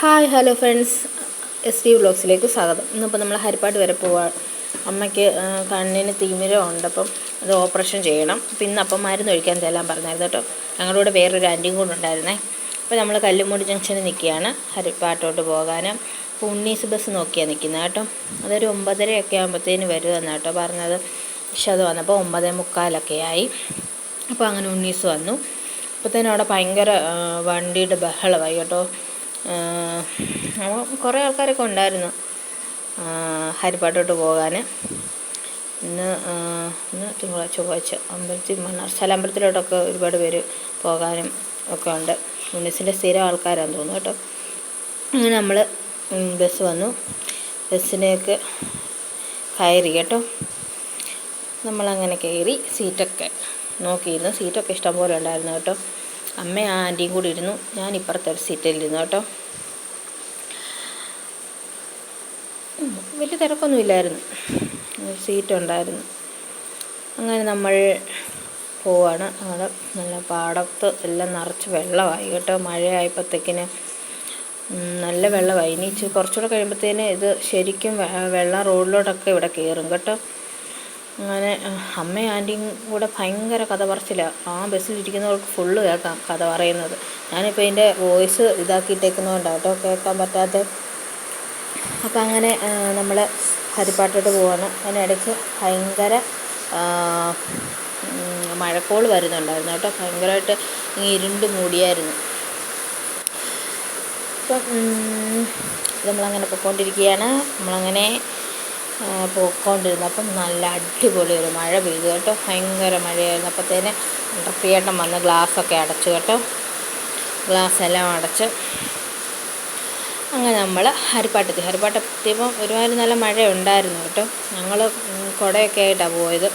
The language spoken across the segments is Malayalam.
Hi hello friends S T വ്ളോഗ്സിലേക്ക് സ്വാഗതം. ഇന്നിപ്പോൾ നമ്മൾ ഹരിപ്പാട് വരെ പോവാണ് അമ്മയ്ക്ക് കണ്ണിന് തിമിരം ഉണ്ട്. അപ്പം അത് ഓപ്പറേഷൻ ചെയ്യണം. അപ്പം ഇന്ന് അപ്പം മരുന്ന് ഒഴിക്കാൻ ചെല്ലാൻ പറഞ്ഞായിരുന്നു കേട്ടോ. ഞങ്ങളുടെ കൂടെ വേറൊരു ആന്റിയും കൂടെ ഉണ്ടായിരുന്നേ. അപ്പോൾ നമ്മൾ കല്ലുമൂടി ജംഗ്ഷനിൽ നിൽക്കുകയാണ് ഹരിപ്പാട്ടോട്ട് പോകാനും. അപ്പോൾ ഉണ്ണീസ് ബസ് നോക്കിയാണ് നിൽക്കുന്നത് കേട്ടോ. അതൊരു ഒമ്പതരയൊക്കെ ആകുമ്പോഴത്തേന് വരുമെന്ന് കേട്ടോ പറഞ്ഞത്. പക്ഷെ അത് വന്നപ്പോൾ ഒമ്പതേ മുക്കാലൊക്കെ ആയി. അപ്പോൾ അങ്ങനെ ഉണ്ണീസ് വന്നു. അപ്പോഴത്തേനും അവിടെ ഭയങ്കര വണ്ടിയുടെ ബഹളമായി കേട്ടോ. കുറേ ആൾക്കാരൊക്കെ ഉണ്ടായിരുന്നു. ഹരിപ്പാട്ടോട്ട് പോകാൻ ഇന്ന് ഇന്ന് തിങ്കളാഴ്ച ചൊവ്വാഴ്ച അമ്പലത്തിൽ മണ്ണാർ സ്ഥലമ്പലത്തിലോട്ടൊക്കെ ഒരുപാട് പേര് പോകാനും ഒക്കെ ഉണ്ട്. ഉണ്ണീസിന്റെ സ്ഥിരം ആൾക്കാരാന്ന് തോന്നുന്നു കേട്ടോ. അങ്ങനെ നമ്മൾ ബസ് വന്നു. ബസ്സിനെയൊക്കെ കയറി കേട്ടോ. നമ്മളങ്ങനെ കയറി സീറ്റൊക്കെ നോക്കിയിരുന്നു. സീറ്റൊക്കെ ഇഷ്ടംപോലെ ഉണ്ടായിരുന്നു കേട്ടോ. അമ്മ ആന്റിയും കൂടി ഇരുന്നു. ഞാൻ ഇപ്പുറത്തെ ഒരു സീറ്റിലിരുന്നു കേട്ടോ. വലിയ തിരക്കൊന്നുമില്ലായിരുന്നു സീറ്റുണ്ടായിരുന്നു അങ്ങനെ നമ്മൾ പോവാണ്. അവിടെ നല്ല പാടത്ത് എല്ലാം നിറച്ച് വെള്ളമായി കേട്ടോ. മഴയായപ്പോഴത്തേക്കിന് നല്ല വെള്ളമായി. ഇനി കുറച്ചുകൂടെ കഴിയുമ്പോഴത്തേന് ഇത് ശരിക്കും വെള്ളം റോഡിലോട്ടൊക്കെ ഇവിടെ കയറും കേട്ടോ. അങ്ങനെ അമ്മയും ആന്റിയും കൂടെ ഭയങ്കര കഥ പറച്ചിലാണ് ആ ബസ്സിലിരിക്കുന്നവർക്ക് ഫുള്ള് കേൾക്കാം കഥ പറയുന്നത്. ഞാനിപ്പോൾ ഇതിന്റെ വോയിസ് ഇതാക്കിയിട്ടേക്കുന്നതുകൊണ്ടാണ് കേട്ടോ കേൾക്കാൻ പറ്റാത്ത. അപ്പം അങ്ങനെ നമ്മൾ ഹരിപ്പാട്ടോട്ട് പോവാണ്. അതിനിടയ്ക്ക് ഭയങ്കര മഴക്കോൾ വരുന്നുണ്ടായിരുന്നു കേട്ടോ. ഭയങ്കരമായിട്ട് ഇരുണ്ട് മൂടിയായിരുന്നു. അപ്പം നമ്മളങ്ങനെ പൊയ്ക്കൊണ്ടിരിക്കുകയാണ് നമ്മളങ്ങനെ പോയിക്കൊണ്ടിരുന്നു. അപ്പം നല്ല അടിപൊളി ഒരു മഴ പെയ്തു കേട്ടോ. ഭയങ്കര മഴയായിരുന്നു. അപ്പോഴത്തേന് പ്രിയേട്ടൻ വന്ന് ഗ്ലാസ്സൊക്കെ അടച്ചു കേട്ടോ. ഗ്ലാസ് എല്ലാം അടച്ച് അങ്ങനെ നമ്മൾ ഹരിപ്പാട്ടെത്തി. ഹരിപ്പാട്ടെത്തിയപ്പം ഒരുമാതിരി നല്ല മഴ ഉണ്ടായിരുന്നു കേട്ടോ. ഞങ്ങൾ കുടയൊക്കെ ആയിട്ടാണ് പോയത്.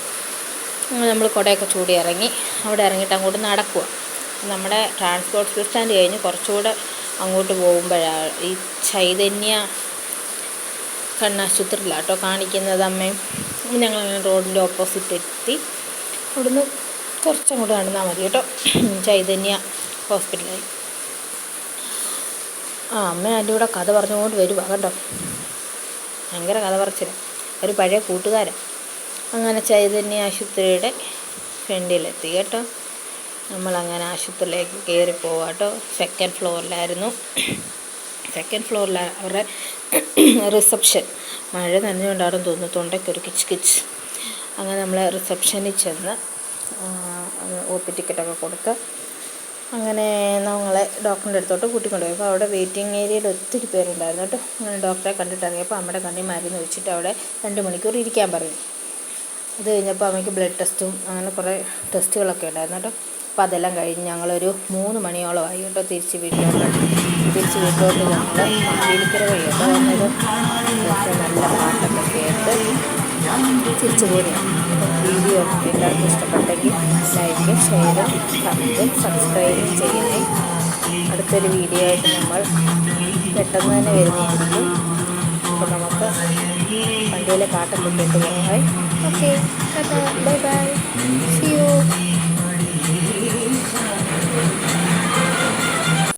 അങ്ങനെ നമ്മൾ കുടയൊക്കെ ചൂടി ഇറങ്ങി അവിടെ ഇറങ്ങിയിട്ട് അങ്ങോട്ട് നടക്കുക നമ്മുടെ ട്രാൻസ്പോർട്ട് ബസ് സ്റ്റാൻഡ് കഴിഞ്ഞ് കുറച്ചുകൂടെ അങ്ങോട്ട് പോകുമ്പോഴാണ് ഈ ചൈതന്യ കണ്ണാശുപത്രിയിലാണ് കേട്ടോ കാണിക്കുന്നത് അമ്മയും. ഞങ്ങൾ റോഡിന്റെ ഓപ്പോസിറ്റ് എത്തി അവിടുന്ന് കുറച്ചങ്ങോട്ട് നടന്നാൽ മതി കേട്ടോ. ചൈതന്യ ഹോസ്പിറ്റലായി ആ അമ്മ എന്റെ കൂടെ കഥ പറഞ്ഞുകൊണ്ട് വരുവാ കേട്ടോ. ഭയങ്കര കഥ പറച്ചില്ല ഒരു പഴയ കൂട്ടുകാരൻ അങ്ങനെ ചൈതന്യ ആശുപത്രിയുടെ ഫ്രണ്ടിലെത്തി കേട്ടോ. നമ്മളങ്ങനെ ആശുപത്രിയിലേക്ക് കയറി പോവാം കേട്ടോ. സെക്കൻഡ് ഫ്ലോറിലായിരുന്നു. സെക്കൻഡ് ഫ്ലോറിൽ അവരുടെ റിസപ്ഷൻ മഴ നനഞ്ഞുകൊണ്ടാണെന്ന് തോന്നുന്നു തൊണ്ടയ്ക്കൊരു കിച്ച് കിച്ച്. അങ്ങനെ നമ്മൾ റിസപ്ഷനിൽ ചെന്ന് ഒ പി ടിക്കറ്റൊക്കെ കൊടുത്ത് അങ്ങനെ നമ്മളെ ഡോക്ടറിന്റെ അടുത്തോട്ട് കൂട്ടിക്കൊണ്ടുപോയി. അപ്പോൾ അവിടെ വെയിറ്റിംഗ് ഏരിയയിൽ ഒത്തിരി പേരുണ്ടായിരുന്നു കേട്ടോ. അങ്ങനെ ഡോക്ടറെ കണ്ടിട്ടിറങ്ങിയപ്പോൾ അമ്മയുടെ കണ്ണി മരുന്ന് വെച്ചിട്ട് അവിടെ രണ്ട് മണിക്കൂർ ഇരിക്കാൻ പറഞ്ഞു. അത് കഴിഞ്ഞപ്പോൾ അമ്മയ്ക്ക് ബ്ലഡ് ടെസ്റ്റും അങ്ങനെ കുറേ ടെസ്റ്റുകളൊക്കെ ഉണ്ടായിരുന്നു കേട്ടോ. അപ്പോൾ അതെല്ലാം കഴിഞ്ഞ് ഞങ്ങളൊരു മൂന്ന് മണിയോളമായി കേട്ടോ തിരിച്ച് വീട്ടിലോട്ട് തിരിച്ച് വീട്ടിലോട്ട് ഞങ്ങൾ മാവേലിക്കര വഴി കേട്ടോ വന്നത് നല്ല പാട്ടൊക്കെ കേട്ട് തിരിച്ചു പോരുകയാണ് അപ്പം വീഡിയോ എല്ലാവർക്കും ഇഷ്ടപ്പെട്ടെങ്കിൽ ലൈക്ക് ഷെയർ കമന്റും സബ്സ്ക്രൈബും ചെയ്യണേ. അടുത്തൊരു വീഡിയോ ആയിട്ട് നമ്മൾ പെട്ടെന്ന് തന്നെ വരുന്നതായിരിക്കും. അപ്പോൾ നമുക്ക് വണ്ടിയിലെ പാട്ടൊക്കെ കേട്ട് പോകാം ഓക്കെ. Bye bye C